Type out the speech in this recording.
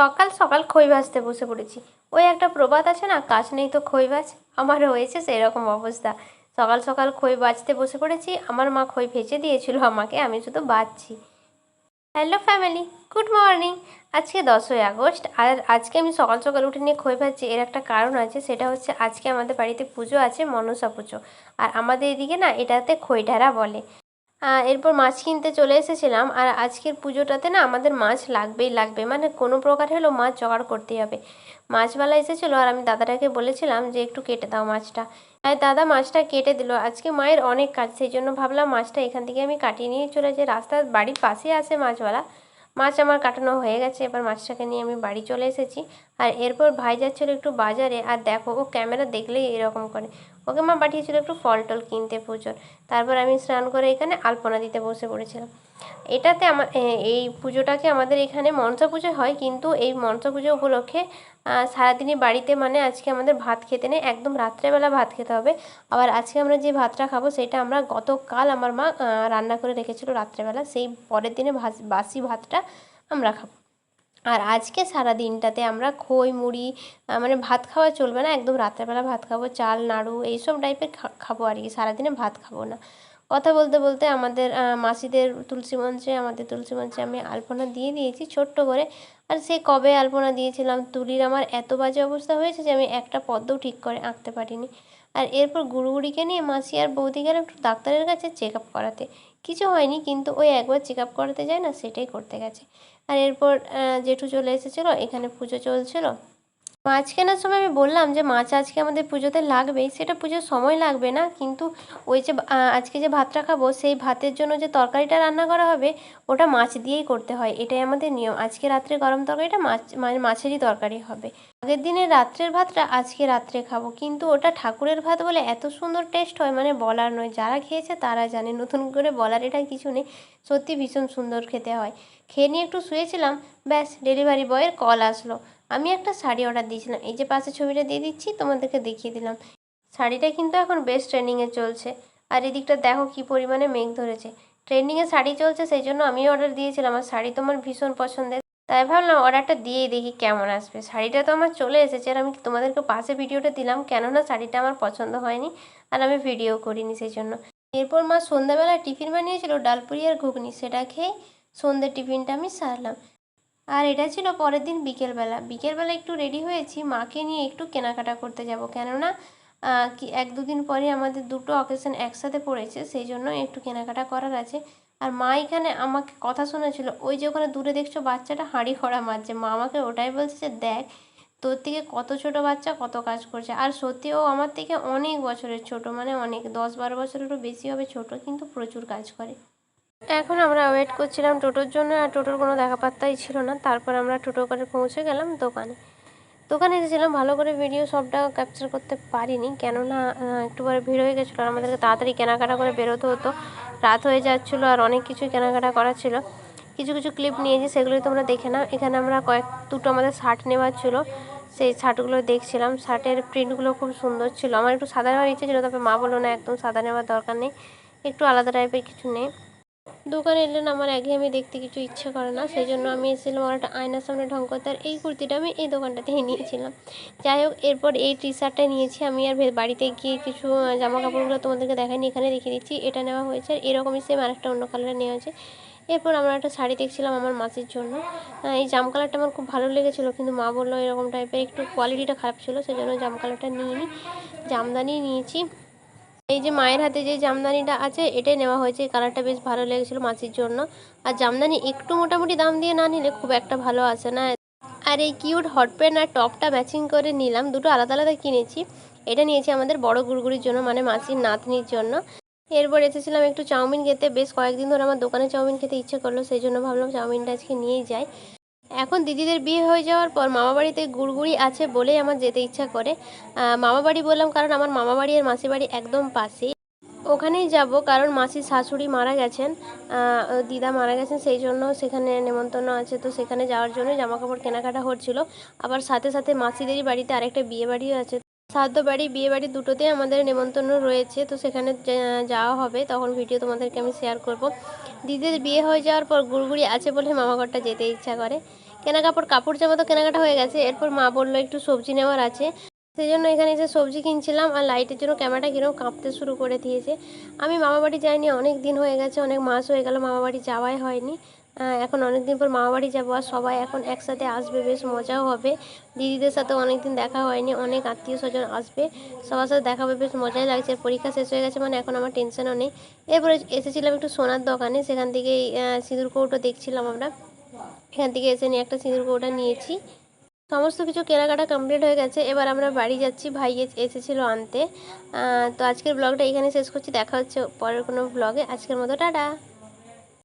সকাল সকাল খই ভাজতে বসে পড়েছি। ওই একটা প্রবাদ আছে না, কাজ নেই তো খই ভাজ। আমার হয়েছে সেই রকম অবস্থা। সকাল সকাল খই বাজতে বসে পড়েছি, আমার মা খই ভেজে দিয়েছিল আমাকে, আমি শুধু বাজছি হ্যালো ফ্যামিলি, গুড মর্নিং। আজকে দশই আগস্ট, আর আজকে আমি সকাল সকাল উঠে নিয়ে খই ভাজছি, এর একটা কারণ আছে, সেটা হচ্ছে আজকে আমাদের বাড়িতে পুজো আছে মনসা পুজো। আর আমাদের এদিকে না, এটাতে খইঢারা বলে। এরপর মাছ কিনতে চলে এসেছিলাম আর আজকের পুজোটাতে না আমাদের মাছ লাগবেই লাগবে। মানে কোনো প্রকার হলেও মাছ জোগাড় করতেই হবে। মাছওয়ালা এসেছিল আর আমি দাদাটাকে বলেছিলাম যে একটু কেটে দাও মাছটা। আর দাদা মাছটা কেটে দিল। আজকে মায়ের অনেক কাজ, সেই জন্য ভাবলাম মাছটা এখান থেকে আমি কাটিয়ে নিয়ে চলে যাই। রাস্তার বাড়ির পাশেই আছে মাছওয়ালা। মাছ আমার কাটানো হয়ে গেছে, এবার মাছটাকে নিয়ে আমি বাড়ি চলে এসেছি। আর এরপর ভাই যাচ্ছিল একটু বাজারে। আর দেখো, ও ক্যামেরা দেখলেই এরকম করে। ওকে মা পাঠিয়েছিল একটু ফল টল কিনতে পুজোর। তারপর আমি স্নান করে এখানে আলপনা দিতে বসে পড়েছিলাম। এটাতে আমার এই পুজোটাকে আমাদের এখানে মনসা পুজো হয়, কিন্তু এই মনসা পুজো উপলক্ষে সারাদিনই বাড়িতে মানে আজকে আমাদের ভাত খেতে নেই, একদম রাত্রেবেলা ভাত খেতে হবে। আবার আজকে আমরা যে ভাতটা খাব, সেটা আমরা গতকাল আমার মা রান্না করে রেখেছিল রাত্রেবেলা, সেই পরের দিনে বাসি ভাতটা আমরা খাব। আর আজকে সারা দিনটাতে আমরা খই, মুড়ি মানে ভাত খাওয়া চলবে না, একদম রাত্রেবেলা ভাত খাব, চাল, নাড়ু, এইসব টাইপের খাব আর কি, সারাদিনে ভাত খাব না। কথা বলতে বলতে আমাদের মাসিদের তুলসী মঞ্চে, আমাদের তুলসী মঞ্চে আমি আলপনা দিয়ে দিয়েছি ছোট্ট করে। আর সে কবে আলপনা দিয়েছিলাম তুলির আমার এত বাজে অবস্থা হয়েছে যে আমি একটা পদ্মও ঠিক করে আঁকতে পারিনি। আর এরপর গুড়ুগুড়িকে নিয়ে মাসি আর বৌদি গেলাম একটু ডাক্তারের কাছে চেক আপ করাতে। কিছু হয়নি কিন্তু ওই একবার চেক আপ করাতে যায় না, সেটাই করতে গেছে। আর এরপর জেঠু চলে এসেছিল, এখানে পুজো চলছিল। মাছ কেনার সময় আমি বললাম যে, মাছ আজকে আমাদের পুজোতে লাগবেই। সেটা পুজোর সময় লাগবে না, কিন্তু ওই যে আজকে যে ভাতটা খাব, সেই ভাতের জন্য যে তরকারিটা রান্না করা হবে, ওটা মাছ দিয়েই করতে হয়। এটাই আমাদের নিয়ম। আজকে রাত্রে গরম তরকারিটা মাছ মানে মাছেরই তরকারি হবে। আগের দিনের রাত্রের ভাতটা আজকে রাত্রে খাব। কিন্তু ওটা ঠাকুরের ভাত বলে এত সুন্দর টেস্ট হয় মানে বলার নয়। যারা খেয়েছে তারা জানে, নতুন করে বলার এটা কিছু নেই। সত্যি ভীষণ সুন্দর খেতে হয়। খেয়ে নিয়ে একটু শুয়েছিলাম, ব্যাস ডেলিভারি বয়ের কল আসলো। আমি একটা শাড়ি অর্ডার দিয়েছিলাম। এই যে পাশে ছবিটা দিয়ে দিচ্ছি, তোমাদেরকে দেখিয়ে দিলাম। শাড়িটা কিন্তু এখন বেশ ট্রেন্ডিংয়ে চলছে। আর এদিকটা দেখো কি পরিমাণে মেঘ ধরেছে। ট্রেন্ডিংয়ে শাড়ি চলছে, সেই জন্য আমিও অর্ডার দিয়েছিলাম। আর শাড়ি তো আমার ভীষণ পছন্দের। তাই ভাবলাম অর্ডারটা দিয়েই দেখি কেমন আসবে। শাড়িটা তো আমার চলে এসেছে আর আমি তোমাদেরকে পাশে ভিডিওটা দিলাম কেননা শাড়িটা আমার পছন্দ হয়নি আর আমি ভিডিও করিনি সেই জন্য এরপর মা সন্ধ্যাবেলা টিফিন বানিয়েছিল ডালপুরি আর ঘুগনি, সেটা খেয়ে সন্ধ্যের টিফিনটা আমি সারলাম। আর এটা ছিল পরের দিন বিকেলবেলা। বিকেলবেলা একটু রেডি হয়েছি, মাকে নিয়ে একটু কেনাকাটা করতে যাব। কেননা এক দুদিন পরে আমাদের দুটো অকেশন একসাথে পড়েছে সেই জন্য একটু কেনাকাটা করার আছে। আর মা এখানে আমাকে কথা শোনাছিল, ওই যে ওখানে দূরে দেখছ বাচ্চাটা হাঁড়ি খড়া মারছে। মা আমাকে ওটাই বলছে যে, দেখ, তোর থেকে কত ছোট বাচ্চা কত কাজ করছে। আর সত্যি ও আমার থেকে অনেক বছরের ছোট মানে অনেক, দশ বারো বছরেরও বেশি হবে ছোট, কিন্তু প্রচুর কাজ করে। এখন আমরা ওয়েট করছিলাম টোটোর জন্য, আর টোটোর কোনো দেখা পাত্তাই ছিল না। তারপর আমরা টোটো করে পৌঁছে গেলাম দোকানে। দোকানে এসেছিলাম, ভালো করে ভিডিও সবটা ক্যাপচার করতে পারিনি। কেননা একটু পরে ভিড় হয়ে গেছিল আর আমাদেরকে তাড়াতাড়ি কেনাকাটা করে বেরোতে হতো। রাত হয়ে যাচ্ছিল আর অনেক কিছুই কেনাকাটা করার ছিল। কিছু কিছু ক্লিপ নিয়েছি, সেগুলোই তোমরা দেখে নাও। এখানে আমরা কয়েক, দুটো আমাদের শার্ট নেওয়ার ছিল। সেই শার্টগুলো দেখছিলাম। শার্টের প্রিন্টগুলো খুব সুন্দর ছিল। আমার একটু সাদা নেওয়ার ইচ্ছে ছিল, তবে মা বলল, না, একদম সাদা নেওয়ার দরকার নেই। একটু আলাদা টাইপের কিছু নেই দোকানে এলে না, আমার একঘেয়েমি দেখতে কিছু ইচ্ছে করে না। সেই জন্য আমি এসেছিলাম আমার একটা আয়নার সামনে ঢং করতে, আর এই কুর্তিটা আমি এই দোকানটাতেই নিয়েছিলাম। যাই হোক, এরপর এই টি শার্টটা নিয়েছি আমি, আর বাড়িতে গিয়ে কিছু জামা কাপড়গুলো তোমাদেরকে দেখাইনি, এখানে দেখিয়ে দিচ্ছি। এটা নেওয়া হয়েছে, আর এরকমই সেম আরেকটা অন্য কালারের নেওয়া হয়েছে। এরপর আমরা একটা শাড়ি দেখছিলাম আমার মাসির জন্য। এই জাম কালারটা আমার খুব ভালো লেগেছিলো, কিন্তু মা বলল এরকম টাইপের একটু কোয়ালিটিটা খারাপ ছিল, সেই জন্য জাম কালারটা নিইনি। জামদানি নিয়েছি। এই যে মায়ের হাতে যে জামদানিটা আছে, এটাই নেওয়া হয়েছে। কালারটা বেশ ভালো লেগেছিলো মাছির জন্য। আর জামদানি একটু মোটামুটি দাম দিয়ে না নিলে খুব একটা ভালো আসে না। আর এই কিউট হট প্যান্ট আর টপটা ম্যাচিং করে নিলাম। দুটো আলাদা আলাদা কিনেছি। এটা নিয়েছি আমাদের বড় গুড়গুড়ির জন্য মানে মাসির নাতনির জন্য। এরপর এসেছিলাম একটু চাউমিন খেতে। বেশ কয়েকদিন ধরে আমার দোকানে চাউমিন খেতে ইচ্ছে করল, সেই জন্য ভাবলাম চাউমিনটা আজকে নিয়েই যাই। এখন দিদিদের বিয়ে হয়ে যাওয়ার পর মামা বাড়িতে গুড়গুড়ি আছে বলেই আমার যেতে ইচ্ছা করে। মামাবাড়ি মামা বাড়ি বললাম কারণ আমার মামা বাড়ি আর মাসি বাড়ি একদম পাশে। ওখানেই যাব কারণ মাসির শাশুড়ি মারা গেছেন। দিদা মারা গেছেন, সেই জন্য সেখানে নেমন্তন্ন আছে। তো সেখানে যাওয়ার জন্য জামাকাপড় কেনাকাটা হচ্ছিল। আবার সাথে সাথে মাসিদেরই বাড়িতে আরেকটা বিয়ে বাড়িও আছে। শ্রাদ্ধ বাড়ি, বিয়ে বাড়ি দুটোতেই আমাদের নেমন্তন্ন রয়েছে, তো সেখানে যাওয়া হবে। তখন ভিডিও তোমাদেরকে আমি শেয়ার করব। দিদির বিয়ে হয়ে যাওয়ার পর গুড়গুড়ি আছে বলে মামাঘরটা যেতে ইচ্ছা করে। কেনা কাপড় কাপড় জামা তো কেনাকাটা হয়ে গেছে। এরপর মা বলল একটু সবজি নেওয়ার আছে। সেই জন্য এখানে এসে সবজি কিনছিলাম আর লাইটের জন্য ক্যামেরাটা কীরকম কাঁপতে শুরু করে দিয়েছে। আমি মামাবাড়ি যাইনি, অনেক দিন হয়ে গেছে, অনেক মাস হয়ে গেল মামাবাড়ি যাওয়াই হয়নি। এখন অনেক দিন পর মামা বাড়ি যাব আর সবাই এখন একসাথে আসবে বেশ মজাও হবে। দিদিদের সাথে অনেক দিন দেখা হয়নি অনেক আত্মীয় স্বজন আসবে সবার সাথে দেখা হবে বেশ মজাই লাগছে। পরীক্ষা শেষ হয়ে গেছে মানে এখন আমার টেনশনও নেই। এরপরে এসেছিলাম একটু সোনার দোকানে সেখান আহ, সিঁদুর কৌটো দেখছিলাম আমরা। এখান থেকে এসে নিয়ে একটা সিঁদুর কৌটা নিয়েছি। সমস্ত কিছু কেনাকাটা কমপ্লিট হয়ে গেছে। এবার আমরা বাড়ি যাচ্ছি ভাই এস- এসেছিল আনতে। তো আজকের ব্লগটা এখানে শেষ করছি। দেখা হচ্ছে পরের কোনো ব্লগে আজকের মতো টাটা!